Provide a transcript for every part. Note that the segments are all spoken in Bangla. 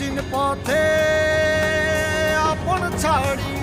অচিন পথে আপন ছাড়ি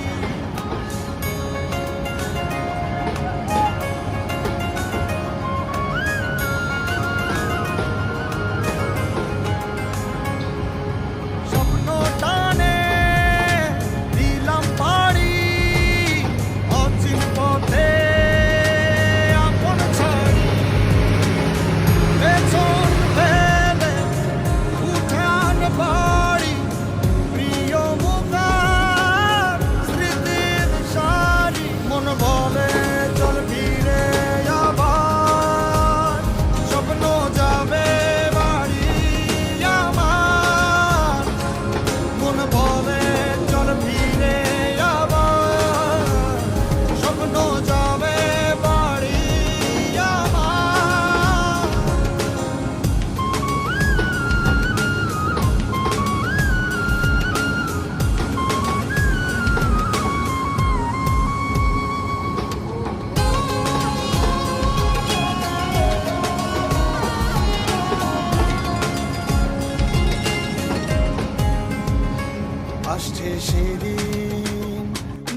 আসছে সেদিন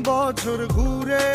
বছর ঘুরে।